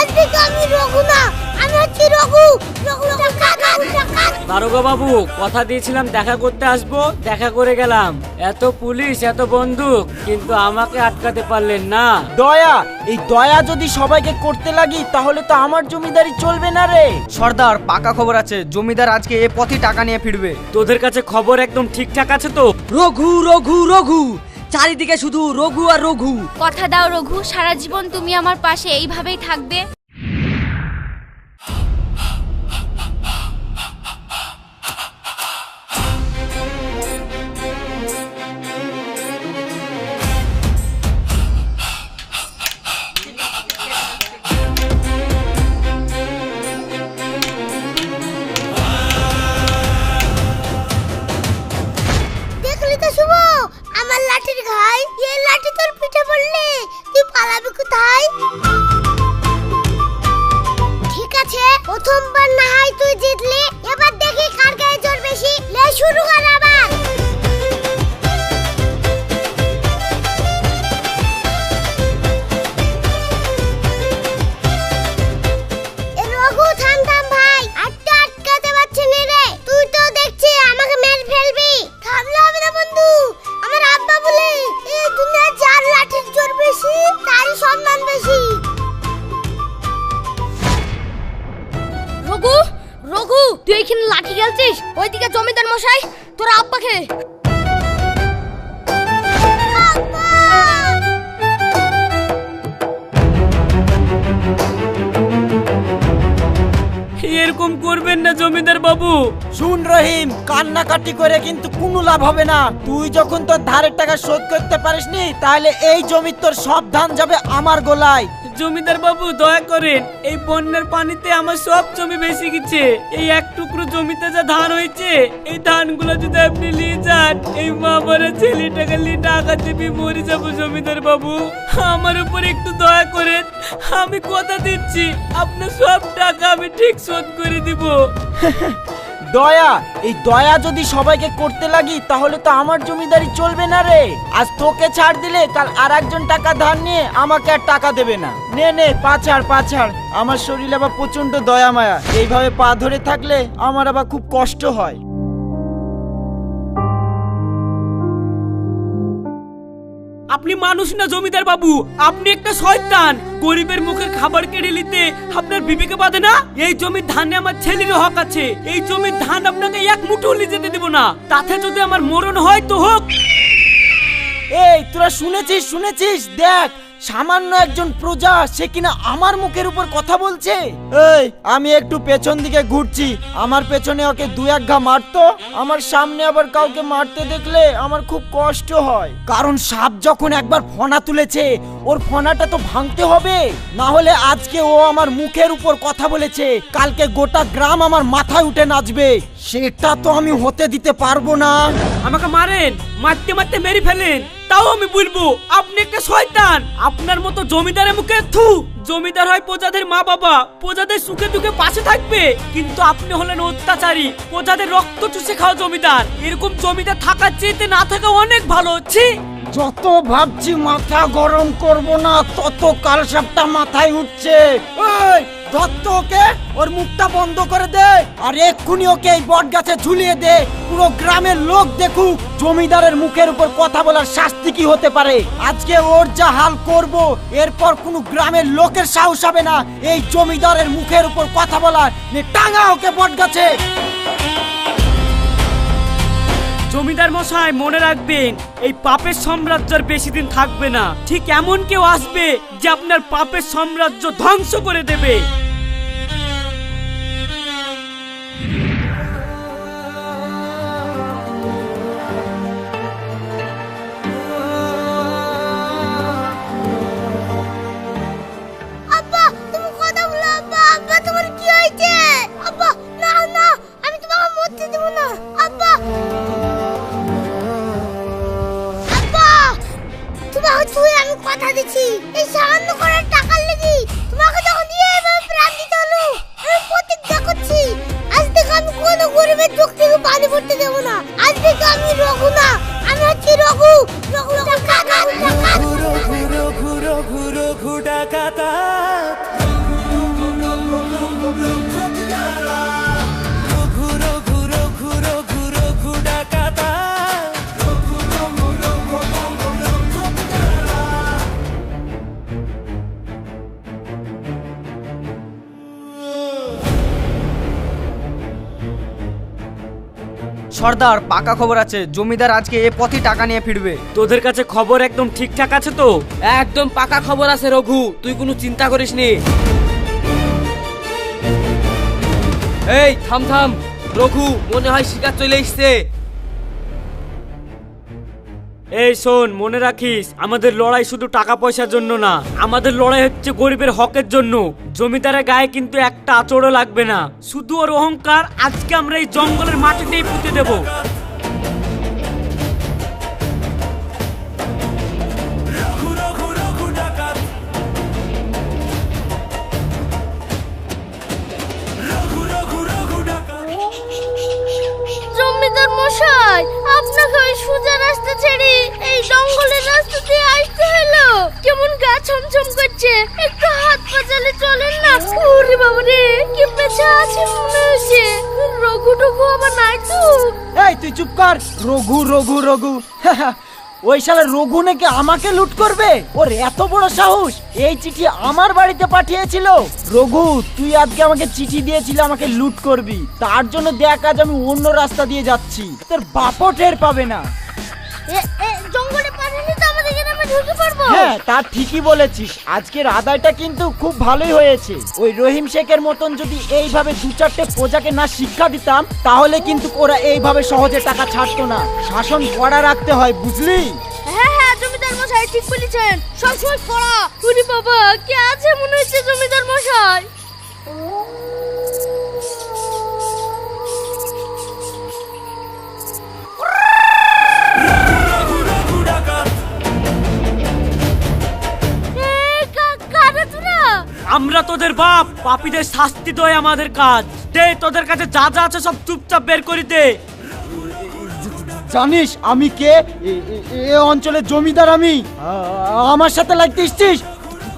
আজ থেকে আমি রঘু না আমি হচ্ছি রঘু। রঘু রঘু ডাকাত দারোগা বাবু কথা দিয়েছিলাম দেখা করতে আসব দেখা করে গেলাম। এত পুলিশ এত বন্দুক কিন্তু আমাকে আটকাতে পারলেন না। দয়া এই দয়া যদি সবাইকে করতে লাগি তাহলে তো আমার জমিদারি চলবে না রে। সর্দার পাকা খবর আছে জমিদার আজকে এ পথই টাকা নিয়ে ফিরবে। তোদের কাছে খবর একদম ঠিকঠাক আছে তো? রঘু রঘু রঘু। চারিদিকে শুধু রঘু আর রঘু। কথা দাও রঘু, সারা জীবন তুমি আমার পাশে এইভাবেই থাকবে। রহিম কান্নাকাটি করে কিন্তু কোনো লাভ হবে না। তুই যখন তোর ধারের টাকা শোধ করতে পারিসনি তাহলে এই জমির তোর সব ধান যাবে আমার গোলায়। জমিদার বাবু দয়া করেন এই বন্যার পানিতে আমার সব জমি ভেসে গেছে। এই এক টুকরো জমিতে যা ধান হয়েছে এই ধানগুলো যদি আপনি নিয়ে যান এই মা মরা ছেলেটাকে নিয়ে টাকা দিবি মরে যাব জমিদার বাবু। আমার উপর একটু দয়া করেন আমি কথা দিচ্ছি আপনার সব টাকা আমি ঠিক শোধ করে দিব। দয়া, এই দয়া যদি সবাইকে করতে লাগি, তাহলে তো আমার জমিদারি চলবে না রে। আজ তোকে ছাড় দিলে, কাল আর একজন টাকা ধার নিয়ে আমাকে আর টাকা দেবে না। নে নে পাছাড় পাছাড় আমার শরীরে আবার প্রচণ্ড দয়া মায়া। এইভাবে পা ধরে থাকলে আমার আবার খুব কষ্ট হয়। আপনি মানুষ না জমিদার বাবু। আপনি একটা শয়তান। গরিবের মুখে খাবার কেড়ে নিতে আপনার বিবেকে বাঁধে না? এই জমির ধানে আমার ছেলেরও হক আছে। এই জমির ধান আপনাকে এক মুঠো যেতে দেব না। তাতে যদি আমার মরণ হয় তো হোক। এই, তোরা শুনেছিস শুনেছিস? দেখ সামান্য একজন প্রজা সে কিনা আমার মুখের উপর কথা বলছে? এই আমি একটু পেছন দিকে ঘুরছি। আমার পেছনে ওকে দু এক ঘা মারতো আমার সামনে আবার কাউকে মারতে দেখলে আমার খুব কষ্ট হয়। কারণ সাপ যখন একবার ফনা তুলেছে ওর ফনাটা তো ভাঙতে হবে। না হলে আজকে ও আমার মুখের উপর কথা বলেছে, কালকে গোটা গ্রাম আমার মাথায় উঠে নাচবে। সেটা তো আমি হতে দিতে পারব না। আমাকে মারেন, মারতে মারতে মেরে ফেলেন, তাও আমি বলব, আপনি একটা শয়তান। আপনার মতো জমিদারের মুখে থু, জমিদার হয় প্রজাদের মা বাবা, প্রজাদের সুখে দুঃখে পাশে থাকবে। কিন্তু আপনি হলেন অত্যাচারী, প্রজাদের রক্ত চুষে খাওয়া জমিদার। এরকম জমিদার থাকার চেয়েতে না থাকা অনেক ভালো হচ্ছে যত ভাবছি মাথা গরম করব না, তত কাল সাপটা মাথায় উঠছে। ওই দত্ত ওকে, ওর মুখটা বন্ধ করে দে, আর এক্ষুনি ওকে এই বট গাছে ঝুলিয়ে দে। পুরো গ্রামের লোক দেখুক, জমিদারের মুখের উপর কথা বলার শাস্তি কি হতে পারে। আজকে ওর যা হাল করব, এরপর কোনো গ্রামের লোকের সাহস হবে না এই জমিদারের মুখের উপর কথা বলার। টাঙা ওকে বট গাছে জমিদার মশাই, মনে রাখবেন, এই পাপের সাম্রাজ্য আর বেশি দিন থাকবে না। ঠিক এমন কেউ আসবে যে আপনার পাপের সাম্রাজ্য ধ্বংস করে দেবে। ঘুরো ঘুরো ঘুরো ঘুরো ঘুটা কাতা সর্দার পাকা খবর আছে। জমিদার আজকে এ পথে টাকা নিয়ে ফিরবে। তোদের কাছে খবর একদম ঠিকঠাক আছে তো? একদম পাকা খবর আছে রঘু। তুই কোনো চিন্তা করিস নি। এই থাম থাম। রঘু মনে হয় শিকার চলে এসছে। এই শোন, মনে রাখিস, আমাদের লড়াই শুধু টাকা পয়সার জন্য না, আমাদের লড়াই হচ্ছে গরিবের হকের জন্য। জমিদারের গায়ে কিন্তু একটা আচড়ও লাগবে না। শুধু ওর অহংকার, আজকে আমরা এই জঙ্গলের মাটিতেই পুঁতে দেবো। এই তুই চুপ কর। রঘু রঘু রঘু। ওই শালা রঘু নাকি আমাকে লুট করবে? ওর এত বড় সাহস, এই চিঠি আমার বাড়িতে পাঠিয়েছিল। রঘু, তুই আজকে আমাকে চিঠি দিয়েছিলি, আমাকে লুট করবি। তার জন্য দেখ, আজ আমি অন্য রাস্তা দিয়ে যাচ্ছি। তোর বাপও টের পাবে না। ঢুকে পড়ব হ্যাঁ তা ঠিকই বলেছিস। আজকের আদায়টা কিন্তু খুব ভালোই হয়েছে। ওই রহিম শেখের মতন যদি এইভাবে দু চারটে প্রজাকে না শিক্ষা দিতাম তাহলে কিন্তু ওরা এইভাবে সহজে টাকা ছাড়তো না। শাসন কড়া রাখতে হয় বুঝলি? হ্যাঁ হ্যাঁ জমিদার মশাই ঠিক বলেছেন। সবসময় পড়া উনি বাবা কে আছে মনে হচ্ছে জমিদার মশাই? আমরা তোদের বাপ, পাপীদের শাস্তি দেয় আমাদের কাজ। দে, তোদের কাছে যা যা আছে সব চুপচাপ বের করে দে। জানিস আমি কে? এ- অঞ্চলের জমিদার আমি। আমার সাথে লাগতে এসছিস?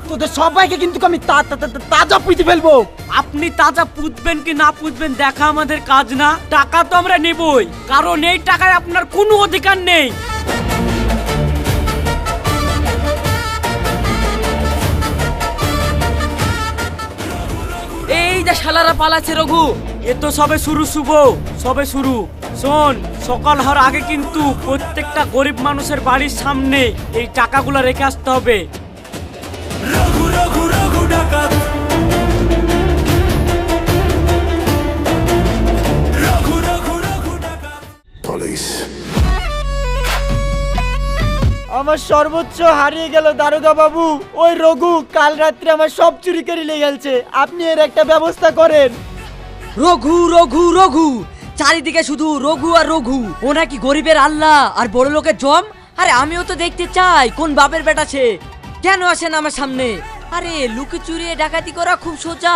তোদের সবাইকে কিন্তু আমি তাজা পুঁতে ফেলব। আপনি তাজা পুঁতবেন কি না পুঁতবেন দেখা আমাদের কাজ না? টাকা তো আমরা নেবই। কারণ এই টাকায় আপনার কোনো অধিকার নেই। এই যে শালারা পালাচ্ছে রঘু, এ তো সবে শুরু শুভ, সবে শুরু। শোন, সকাল হওয়ার আগে কিন্তু প্রত্যেকটা গরিব মানুষের বাড়ির সামনে এই টাকাগুলো রেখে আসতে হবে। আমার সর্বোচ্চ হারিয়ে গেল দারোগা বাবু ওই রঘু, কাল রাত্রে আমার সব চুরি করে নিয়ে গেছে আপনি এর একটা ব্যবস্থা করেন। রঘু রঘু রঘু, চারিদিকে শুধু রঘু আর রঘু। ও নাকি গরিবের আল্লাহ আর বড় লোকের জম? আরে আমিও তো দেখতে চাই কোন বাপের বেটা সে। কেন আসেন আমার সামনে? আরে লুকি চুরিয়ে ডাকাতি করা খুব সোজা।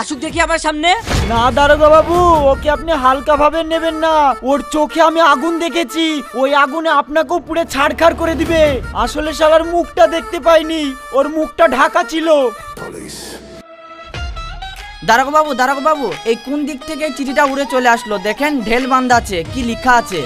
আসুক দেখি আমার সামনে। না দারোগা বাবু ওকে আপনি হালকা ভাবে নেবেন না। ওর চোখে আমি আগুন দেখেছি। ওই আগুনে আপনাকেও পুড়ে ছাড়খাড় করে দিবে। আসলে শালার মুখটা দেখতে পাইনি। ওর মুখটা ঢাকা ছিল. দারোগা বাবু দারোগা বাবু এই কোন দিক থেকে চিঠিটা উড়ে চলে আসলো? দেখেন ঢেল বান্ধা আছে কি লেখা আছে?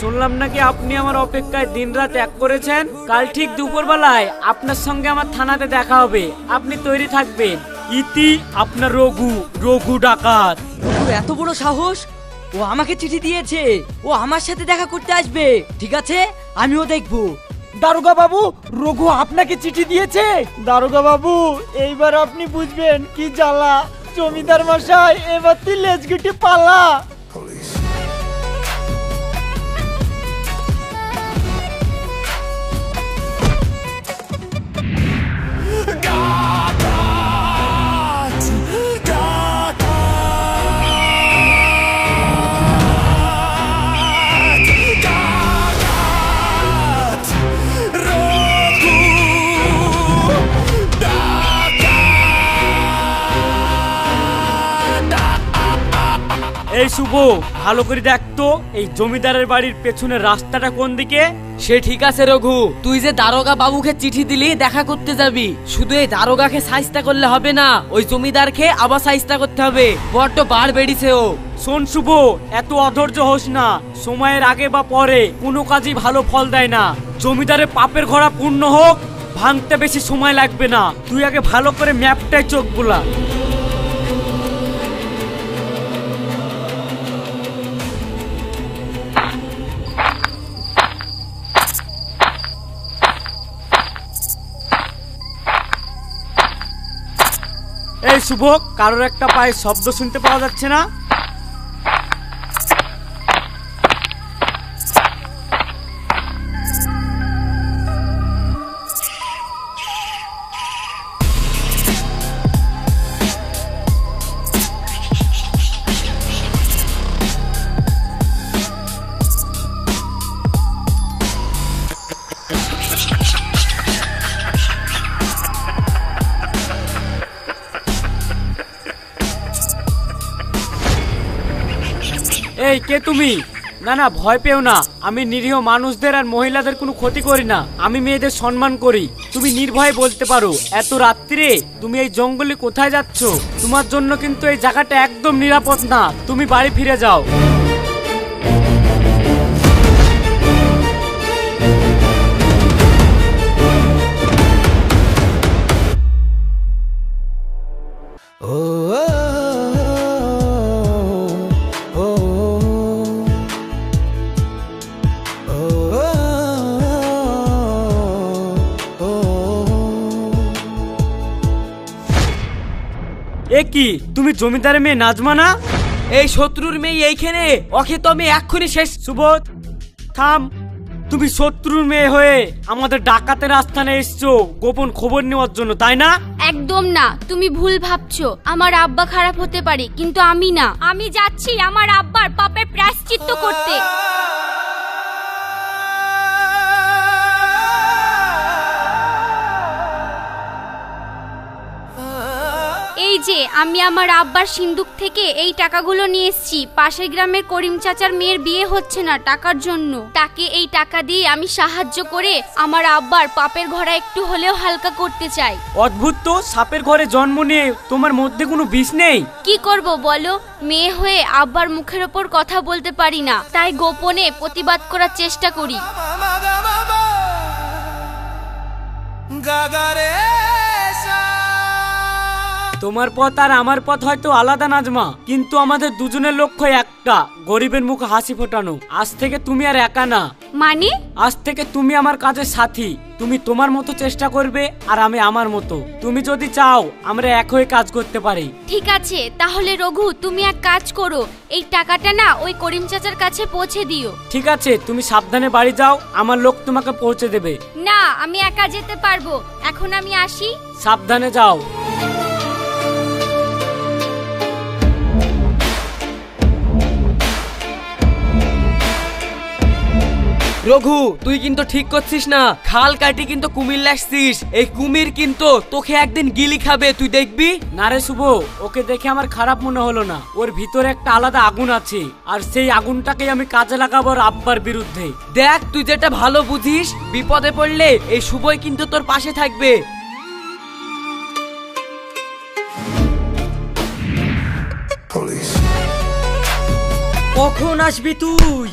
শুনলাম নাকি আপনি আমার অপেক্ষায় দিনরাত এক করেছেন? কাল ঠিক দুপুরবেলায় আপনার সঙ্গে আমার থানাতে দেখা হবে। আপনি তৈরি থাকবেন। ইতি আপনার রঘু রঘু ডাকাত। এত বড় সাহস? ও আমাকে চিঠি দিয়েছে। ও আমার সাথে দেখা করতে আসবে। ঠিক আছে? আমিও দেখব। দারোগা বাবু রঘু আপনাকে চিঠি দিয়েছে? দারোগা বাবু এইবার আপনি বুঝবেন কি জ্বালা। জমিদার মশাই এবার তুই লেজগুটি পালা। এই শুভ ভালো করে দেখতো এই জমিদারের বাড়ির পেছনের রাস্তাটা কোন দিকে? সে ঠিক আছে রঘু তুই যে দারোগা বাবুকে চিঠি দিলি দেখা করতে যাবি। শুধু এই দারোগাকে সাইজটা করলে হবে না ওই জমিদারকে আবার সাইজটা করতে হবে। বড্ড বার বেড়েছে ও। শোন শুভ এত অধৈর্য হোস না সময়ের আগে বা পরে কোনো কাজই ভালো ফল দেয় না। জমিদারের পাপের ঘোড়া পূর্ণ হোক ভাঙতে বেশি সময় লাগবে না। তুই আগে ভালো করে ম্যাপটায় চোখ বুলা। শুভ কারোর একটা পায়ে শব্দ শুনতে পাওয়া যাচ্ছে না। এই, কে তুমি? না না, ভয় পেও না। আমি নিরীহ মানুষদের আর মহিলাদের কোনো ক্ষতি করি না। আমি মেয়েদের সম্মান করি। তুমি নির্ভয়ে বলতে পারো, এত রাত্রিরে তুমি এই জঙ্গলে কোথায় যাচ্ছ? তোমার জন্য কিন্তু এই জায়গাটা একদম নিরাপদ না। তুমি বাড়ি ফিরে যাও। এ কি? তুমি জমিদারের মেয়ে নাজমা না? এই শত্রুর মেয়ে এইখানে? ওকে তো আমি এক্ষুনি শেষ সুবোধ, থাম। তুমি শত্রুর মেয়ে হয়ে আমাদের ডাকাতের আস্থানে এসছো। গোপন খবর নেওয়ার জন্য, তাই না? একদম না। তুমি ভুল ভাবছ। আমার আব্বা খারাপ হতে পারে, কিন্তু আমি না। আমি যাচ্ছি আমার আব্বার পাপের প্রায়শ্চিত্ত করতে। আমি আমার আব্বার সিন্দুক থেকে এই টাকাগুলো নিয়ে এসেছি। পাশের গ্রামের করিম চাচার মেয়ের বিয়ে হচ্ছে না টাকার জন্য। তাকে এই টাকা দিয়ে আমি সাহায্য করে আমার আব্বার পাপের ঘোড়া একটু হলেও হালকা করতে চাই। অদ্ভুত তো সাপের ঘরে জন্ম নিয়ে তোমার মধ্যে কোনো বিষ নেই? কি করব বলো? মেয়ে হয়ে আব্বার মুখের ওপর কথা বলতে পারি না। তাই গোপনে প্রতিবাদ করার চেষ্টা করি। তোমার পথ আর আমার পথ হয়তো আলাদা নাজমা। কিন্তু আমাদের দুজনের লক্ষ্য একটা গরিবের মুখে হাসি ফোটানো। আজ থেকে তুমি আর একা না। মানে? আজ থেকে তুমি আমার কাজের সাথী। তুমি তোমার মতো চেষ্টা করবে আর আমি আমার মতো। তুমি যদি চাও আমরা এক হয়ে কাজ করতে পারি। ঠিক আছে তাহলে রঘু তুমি এক কাজ করো। এই টাকাটা না ওই করিম চাচার কাছে পৌঁছে দিও। ঠিক আছে তুমি সাবধানে বাড়ি যাও। আমার লোক তোমাকে পৌঁছে দেবে। না আমি একা যেতে পারব। এখন আমি আসি। সাবধানে যাও। রঘু তুই কিন্তু ঠিক করছিস না। খাল কাটি কিন্তু কুমির লাগছিস এই কুমির কিন্তু তোকে একদিন গিলি খাবে তুই দেখবি? না রে শুভ ওকে দেখে আমার খারাপ মনে হলো না। ওর ভিতরে একটা আলাদা আগুন আছে আর সেই আগুনটাকে আমি কাজে লাগাবো আব্বার বিরুদ্ধে। দেখ তুই যেটা ভালো বুঝিস বিপদে পড়লে এই শুভই কিন্তু তোর পাশে থাকবে। কখন আসবি তুই?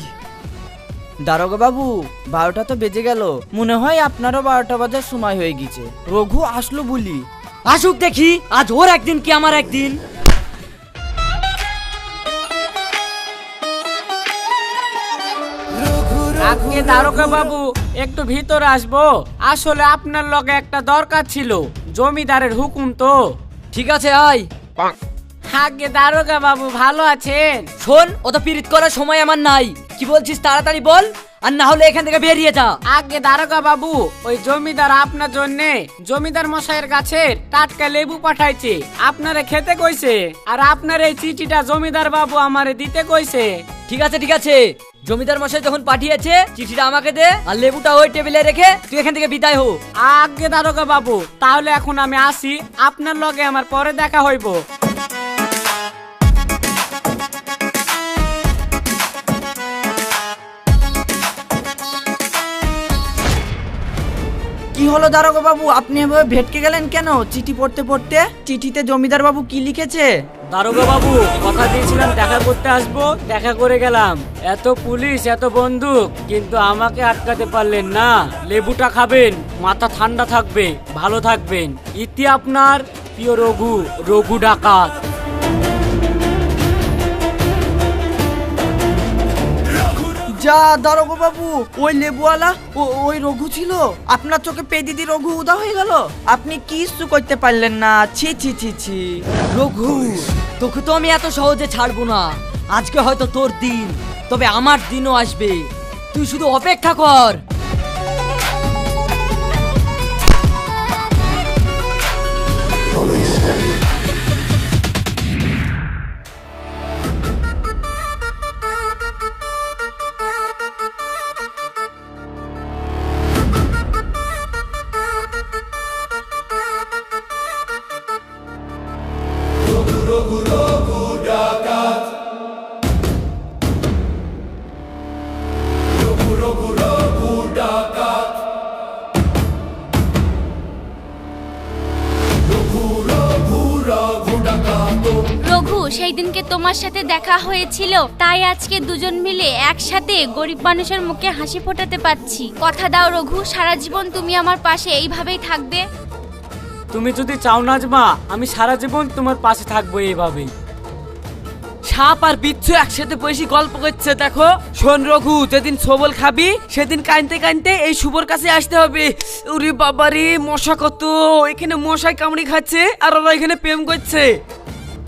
দারোগা বাবু বারোটা তো বেজে গেল। মনে হয় আপনারও বারোটা বাজার সময় হয়ে গেছে রঘু আসলো বলি। আসুক দেখি আজ ওর একদিন কি আমার একদিন? আজকে দারোগা বাবু একটু ভিতরে আসব। আসলে আপনার লগে একটা দরকার ছিল জমিদারের হুকুম তো। ঠিক আছে আয়। আগে দারোগা বাবু ভালো আছেন। শোন ও তো পিরিত করার সময় আমার নাই। কি বলছিস তাড়াতাড়ি বল আর না হলে এখান থেকে বেরিয়ে যা। আগে দারোগা বাবু ওই জমিদার আপনার জন্য জমিদার মশাইয়ের কাছে টাটকা লেবু পাঠাইছে। আপনারে খেতে কইছে আর আপনার এই চিঠিটা জমিদার বাবু আমারে দিতে কইছে। ঠিক আছে ঠিক আছে। জমিদার মশাই যখন পাঠিয়েছে চিঠিটা আমাকে দে আর লেবুটা ওই টেবিলে রেখে তুই এখান থেকে বিদায় হো। আগে দারোগা বাবু তাহলে এখন আমি আসি আপনার লগে আমার পরে দেখা হইব। কি হলো দারোগা বাবু? আপনি এভাবে ভেটকে গেলেন কেন? চিঠি পড়তে পড়তে? চিঠিতে জমিদার বাবু কি লিখেছে? দারোগা বাবু, কথা দিয়েছিলাম, দেখা করতে আসব, দেখা করে গেলাম। এত পুলিশ, এত বন্দুক, কিন্তু আমাকে আটকাতে পারলেন না। লেবুটা খাবেন, মাথা ঠান্ডা থাকবে, ভালো থাকবেন। ইতি আপনার, প্রিয় রঘু রঘু ডাকাত। যা দারোগো বাবু, ওই লেবুওয়ালা, ও, ওই রঘু ছিল। আপনার চোখে পেদিদি রঘু উদা হয়ে গেল? আপনি কিছু করতে পারলেন না। ছি ছি ছি ছি। রঘু, তোকে তো আমি এত সহজে ছাড়বো না। আজকে হয়তো তোর দিন, তবে আমার দিনও আসবে। তুই শুধু অপেক্ষা কর। তোমার সাথে দেখা হয়েছিল, তাই আজকে দুজন মিলে একসাথে গরিব মানুষের মুখে হাসি ফোটাতে পারছি। কথা দাও রঘু, সারা জীবন তুমি আমার পাশে এইভাবেই থাকবে? তুমি যদি চাও নাজমা আমি সারা জীবন তোমার পাশে থাকব এইভাবেই। সাপ আর বিচ্ছু একসাথে বসে গল্প করছে, দেখো। শোন রঘু, যেদিন সবল খাবি, সেদিন কানতে কানতে এই শুভর কাছে আসতে হবে। উরি বাবারে, মশা কত, এখানে মশাই কামড়ি খাচ্ছে, আর ওরা এখানে প্রেম করছে।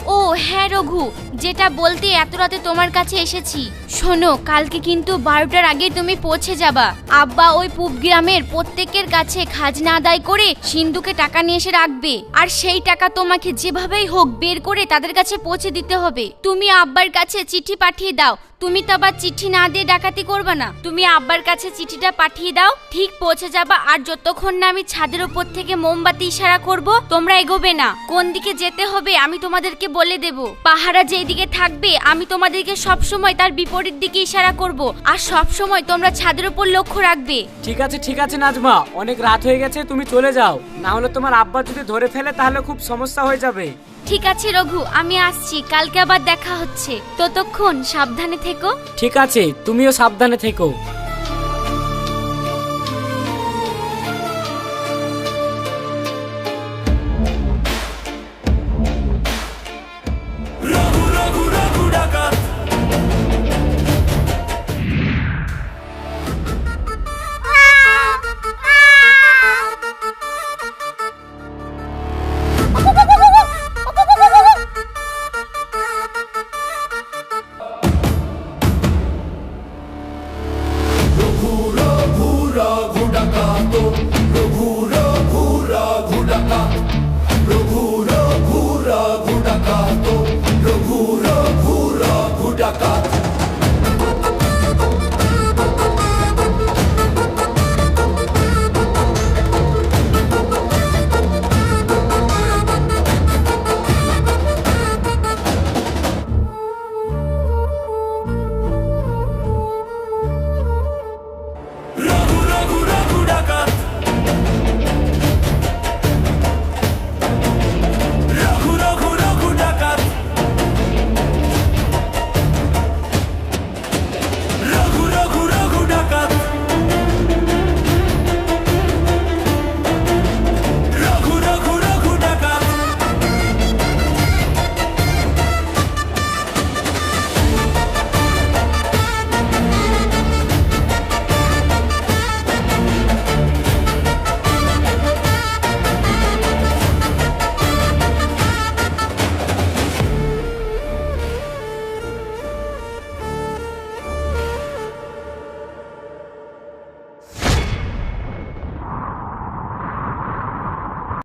ও হ্যাঁ রঘু, যেটা বলতে এত রাতে তোমার কাছে এসেছি। শোনো, কালকে কিন্তু বারোটার আগে তুমি পৌঁছে যাবা। আব্বা ওই পূব গ্রামের প্রত্যেকের কাছে খাজনা আদায় করে সিন্ধুকে টাকা নিয়ে এসে রাখবে। আর সেই টাকা তোমাকে যেভাবেই হোক বের করে তাদের কাছে পৌঁছে দিতে হবে। তুমি আব্বার কাছে চিঠি পাঠিয়ে দাও তুমি তো আবার চিঠি না দিয়ে ডাকাতি করবে না। তুমি আব্বার কাছে চিঠিটা পাঠিয়ে দাও, ঠিক পৌঁছে যাবা। আর যতক্ষণ না আমি ছাদের উপর থেকে মোমবাতি ইশারা করব, তোমরা এগোবে না। কোন দিকে যেতে হবে আমি তোমাদেরকে বলে দেব। পাহারা যেই দিকে থাকবে, আমি তোমাদেরকে সব সময় তার বিপরীত দিকে ইশারা করব। আর সব সময় তোমরা ছাদের উপর লক্ষ্য রাখবে। ঠিক আছে ঠিক আছে নাজমা। অনেক রাত হয়ে গেছে, তুমি চলে যাও। না হলে তোমার আব্বা যদি ধরে ফেলে, তাহলে খুব সমস্যা হয়ে যাবে। ঠিক আছে, রঘু, আমি আসছি। কালকে আবার দেখা হচ্ছে। ততক্ষণ সাবধানে থেকো। ঠিক আছে, তুমিও সাবধানে থেকো।